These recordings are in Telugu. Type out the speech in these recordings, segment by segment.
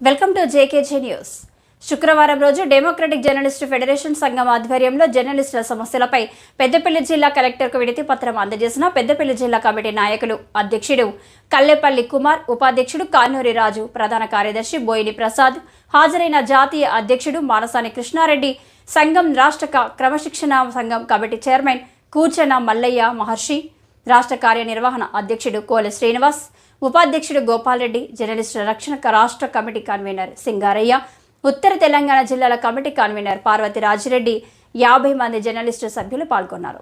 Welcome to JKG news. శుక్రవారం రోజు డెమోక్రటిక్ జర్నలిస్టు ఫెడరేషన్ సంఘం ఆధ్వర్యంలో జర్నలిస్టుల సమస్యలపై పెద్దపల్లి జిల్లా కలెక్టర్కు విడతి పత్రం అందజేసిన పెద్దపల్లి జిల్లా కమిటీ నాయకులు అధ్యక్షుడు కల్లెపల్లి కుమార్ ఉపాధ్యక్షుడు కానూరి రాజు ప్రధాన కార్యదర్శి బోయిని ప్రసాద్ హాజరైన జాతీయ అధ్యక్షుడు మానసాని కృష్ణారెడ్డి సంఘం రాష్ట్ర క్రమశిక్షణ సంఘం కమిటీ చైర్మన్ కూర్చన మల్లయ్య మహర్షి రాష్ట్ర కార్యనిర్వహణ అధ్యక్షుడు కోల శ్రీనివాస్ ఉపాధ్యక్షుడు గోపాల్రెడ్డి జర్నలిస్టుల రక్షణ రాష్ట్ర కమిటీ కన్వీనర్ సింగారయ్య ఉత్తర తెలంగాణ జిల్లాల కమిటీ కన్వీనర్ పార్వతి రాజిరెడ్డి యాభై మంది జర్నలిస్టు సభ్యులు పాల్గొన్నారు.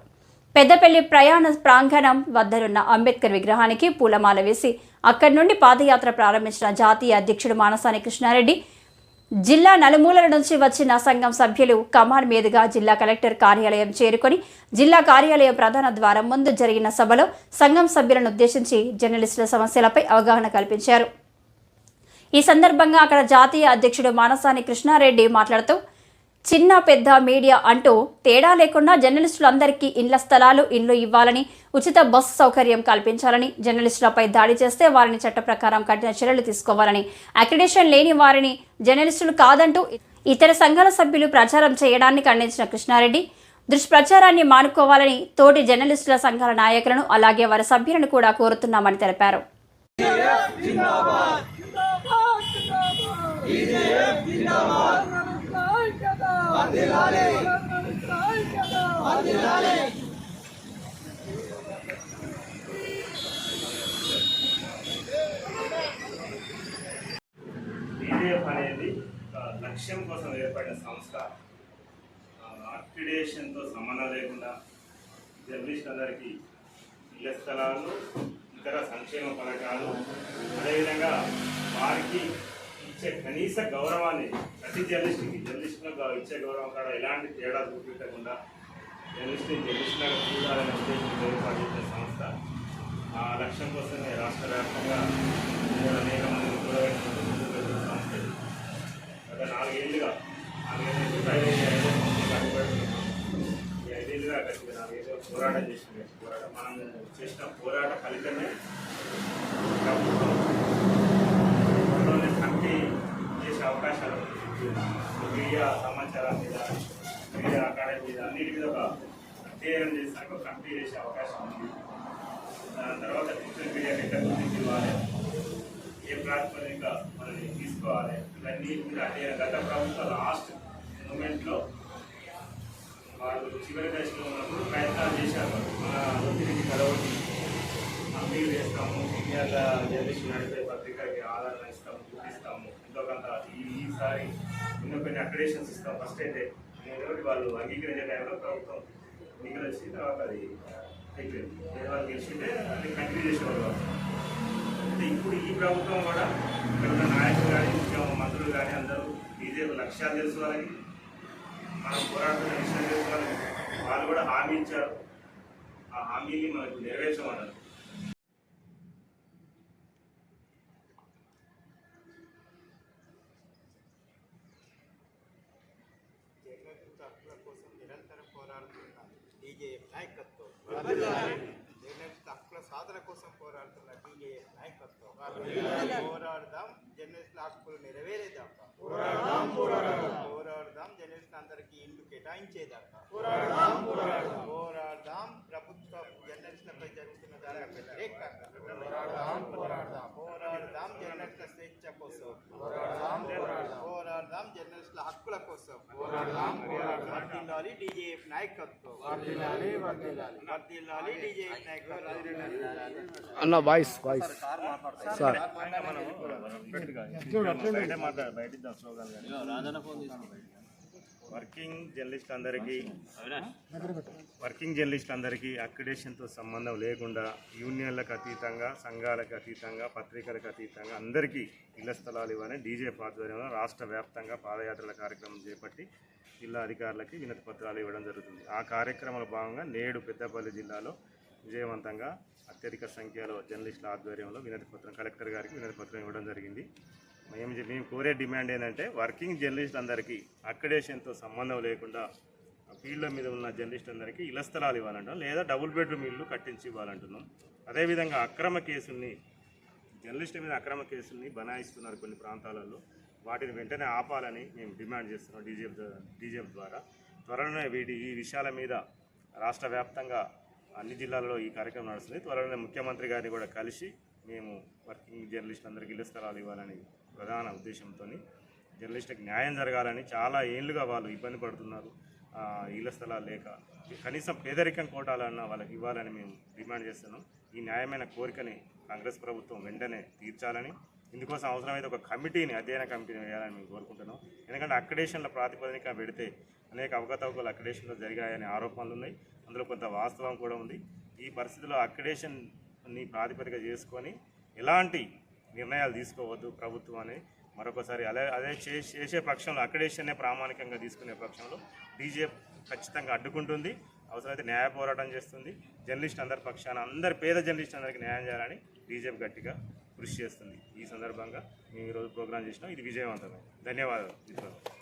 పెద్దపల్లి ప్రయాణ ప్రాంగణం వద్దనున్న అంబేద్కర్ విగ్రహానికి పూలమాల వేసి అక్కడి నుండి పాదయాత్ర ప్రారంభించిన జాతీయ అధ్యక్షుడు మానసాని కృష్ణారెడ్డి జిల్లా నలుమూలల నుంచి వచ్చిన సంఘం సభ్యులు కమాన్ మీదుగా జిల్లా కలెక్టర్ కార్యాలయం చేరుకొని జిల్లా కార్యాలయ ప్రధాన ద్వారం ముందు జరిగిన సభలో సంఘం సభ్యులను ఉద్దేశించి జర్నలిస్టుల సమస్యలపై అవగాహన కల్పించారు. ఈ సందర్భంగా అక్కడ జాతీయ అధ్యక్షుడు మానసాని కృష్ణారెడ్డి మాట్లాడుతూ చిన్న పెద్ద మీడియా అంటూ తేడా లేకుండా జర్నలిస్టులందరికీ ఇండ్ల స్థలాలు ఇండ్లు ఇవ్వాలని ఉచిత బస్సు సౌకర్యం కల్పించాలని జర్నలిస్టులపై దాడి చేస్తే వారిని చట్ట ప్రకారం కఠిన చర్యలు తీసుకోవాలని అక్రిడేషన్ లేని వారిని జర్నలిస్టులు కాదంటూ ఇతర సంఘాల సభ్యులు ప్రచారం చేయడాన్ని ఖండించిన కృష్ణారెడ్డి దుష్ప్రచారాన్ని మానుకోవాలని తోటి జర్నలిస్టుల సంఘాల నాయకులను అలాగే వారి సభ్యులను కూడా కోరుతున్నామని తెలిపారు. బీజేఎఫ్ అనేది లక్ష్యం కోసం ఏర్పడిన సంస్థ. అక్రిడేషన్తో సంబంధం లేకుండా జర్నలిస్టులందరికీ ఇళ్ళ స్థలాలు ఇతర సంక్షేమ పథకాలు అదేవిధంగా వారికి ఇచ్చే కనీస గౌరవాన్ని ప్రతి జర్నలిస్ట్కి జర్నలిస్టులకు ఇచ్చే గౌరవం కాడ ఎలాంటి తేడా చూపించకుండా జర్నలిస్ట్ని జర్నలిస్టులుగా చూడాలనే ఉద్దేశంతో ఏర్పాటు చేసిన సంస్థ ఆ లక్ష్యం కోసమే రాష్ట్ర వ్యాప్తంగా అనేక మంది కూడబెట్టుకుంటూ సంస్థ గత నాలుగేళ్ళుగా నాలుగేళ్ళ నుంచి ఐదేళ్ళు ఐదో ఈ ఐదేళ్ళుగా గట్టిగా నాలుగేళ్ళు పోరాటం చేసిన పోరాటం మనం చేసిన పోరాట ఫలితమే ప్రభుత్వం త్వరలోనే కమిటీ చేసే అవకాశాలు ఉన్నాయి. మీడియా సమాచారం మీద మీడియా అకాడమీ మీద అన్నిటి మీద ఒక అధ్యయనం చేసాక ఒక కమిటీ చేసే అవకాశం ఉంది. దాని తర్వాత డిజిటల్ మీడియా ఎక్కడ గురించి ఇవ్వాలి ఏ ప్రాతిపదిక మనల్ని తీసుకోవాలి. ఇవన్నీ మీద అధ్యయనం. గత ప్రభుత్వ లాస్ట్ మూమెంట్లో వాళ్ళు చివరి దశలో ఉన్నప్పుడు ప్రయత్నాలు చేశారు. మన ఒత్తిడికి కలవటి అప్పీల్ వేస్తాము సీనియర్ల జర్నలిస్ట్ నడిపే పత్రికకి ఆదరణ ఇస్తాము చూపిస్తాము. ఎంతో కొంత ఈ ఈసారి ఎన్నో కొన్ని అక్రిడేషన్స్ ఇస్తాం. ఫస్ట్ అయితే కాబట్టి వాళ్ళు అంగీకరించే టైంలో ప్రభుత్వం ఎన్నికలు వచ్చి తర్వాత అది అయిపోయింది. వేరే వాళ్ళు గెలిచింటే అది కంటిన్యూ చేసేవాళ్ళు అంటే ఇప్పుడు ఈ ప్రభుత్వం కూడా ఇక్కడ ఉన్న నాయకులు కానీ ముఖ్యమంత్రి మంత్రులు కానీ అందరూ ఇదే లక్ష్యాలు తెలుసు వాళ్ళకి మనం పోరాడుతున్న విషయం తెలుసు వాళ్ళకి వాళ్ళు కూడా హామీ ఇచ్చారు. ఆ హామీని మనకు నెరవేర్చమన్నారు జర్నలిస్టు హక్కుల కోసం నిరంతరం పోరాడుతున్న టీజేఎఫ్ నాయకత్వం జర్నలిస్టు హక్కుల సాధన కోసం పోరాడుతున్న టీజేఎఫ్ నాయకత్వం. పోరాడదాం జర్నలిస్టుల హక్కులు నెరవేరేదాకా పోరాడదాం పోరాడదాం. జర్నలిస్టులు అందరికీ ఇల్లు కేటాయించేదాకా పోరాడదాం పోరాడదాం. ప్రభుత్వ జర్నలిస్టులపై జరుగుతున్న దాడుల వ్యతిరేకంగా. పోరాడదాం పోరాడదాం. పోరాడదాం జర్నలిస్టుల స్వేచ్ఛ కోసం. పోరాడదాం పోరాడదాం. జర్నలిస్టుల హక్కుల కోసం. పోరాడదాం పోరాడదాం డీజేఎఫ్ నాయకత్వం. అన్న voice voice. Sir. Working journalist అందరికీ వర్కింగ్ జర్నలిస్ట్ అందరికీ అక్రిడేషన్తో సంబంధం లేకుండా యూనియన్లకు అతీతంగా సంఘాలకు అతీతంగా పత్రికలకు అతీతంగా అందరికీ ఇళ్ళ స్థలాలు ఇవ్వని డీజే ఆధ్వర్యంలో రాష్ట్ర వ్యాప్తంగా పాదయాత్రల కార్యక్రమం చేపట్టి జిల్లా అధికారులకి వినతి పత్రాలు ఇవ్వడం జరుగుతుంది. ఆ కార్యక్రమంలో భాగంగా నేడు పెద్దపల్లి జిల్లాలో విజయవంతంగా అత్యధిక సంఖ్యలో జర్నలిస్టుల ఆధ్వర్యంలో వినతి పత్రం కలెక్టర్ గారికి వినతి పత్రం ఇవ్వడం జరిగింది. మేము మేము కోరే డిమాండ్ ఏంటంటే వర్కింగ్ జర్నలిస్ట్ అందరికీ అక్రిడేషన్తో సంబంధం లేకుండా ఫీల్డ్ మీద ఉన్న జర్నలిస్ట్ అందరికీ ఇళ్ళ స్థలాలు ఇవ్వాలంటాం లేదా డబుల్ బెడ్రూమ్ ఇల్లు కట్టించి ఇవ్వాలంటున్నాం. అదేవిధంగా అక్రమ కేసుల్ని జర్నలిస్టుల మీద అక్రమ కేసుల్ని బనాయిస్తున్నారు కొన్ని ప్రాంతాలలో. వాటిని వెంటనే ఆపాలని మేము డిమాండ్ చేస్తున్నాం డీజీఎఫ్ డీజీఎఫ్ ద్వారా. త్వరలోనే వీటి ఈ విషయాల మీద రాష్ట్ర వ్యాప్తంగా అన్ని జిల్లాల్లో ఈ కార్యక్రమం నడుస్తుంది. త్వరలోనే ముఖ్యమంత్రి గారిని కూడా కలిసి మేము వర్కింగ్ జర్నలిస్ట్ అందరికీ ఇళ్ళ స్థలాలు ఇవ్వాలని ప్రధాన ఉద్దేశంతో జర్నలిస్టులకు న్యాయం జరగాలని చాలా ఏళ్ళుగా వాళ్ళు ఇబ్బంది పడుతున్నారు. ఇళ్ళ స్థలాలు లేక కనీసం పేదరికం కోటాలన్నా వాళ్ళకి ఇవ్వాలని మేము డిమాండ్ చేస్తున్నాం. ఈ న్యాయమైన కోరికని కాంగ్రెస్ ప్రభుత్వం వెంటనే తీర్చాలని ఇందుకోసం అవసరమైతే ఒక కమిటీని అధ్యయన కమిటీని వేయాలని మేము కోరుకుంటున్నాం. ఎందుకంటే అక్రిడేషన్ల ప్రాతిపదిక పెడితే అనేక అవకతవకలు అక్రిడేషన్లో జరిగాయనే ఆరోపణలు ఉన్నాయి. అందులో కొంత వాస్తవం కూడా ఉంది. ఈ పరిస్థితిలో అక్రిడేషన్ని ప్రాతిపదిక చేసుకొని ఎలాంటి నిర్ణయాలు తీసుకోవద్దు ప్రభుత్వం అని మరొకసారి అదే అదే చే- చేసే పక్షంలో అక్రిడేషన్నే ప్రామాణికంగా తీసుకునే పక్షంలో డీజే ఖచ్చితంగా అడ్డుకుంటుంది. అవసరమైతే న్యాయ పోరాటం చేస్తుంది. జర్నలిస్ట్ అందరి పక్షాన అందరి పేద జర్నలిస్ట్ అందరికీ న్యాయం చేయాలని బీజేపీ గట్టిగా కృషి చేస్తుంది. ఈ సందర్భంగా మేము ఈరోజు ప్రోగ్రాం చేసినాం. ఇది విజయవంతమే ధన్యవాదాలు.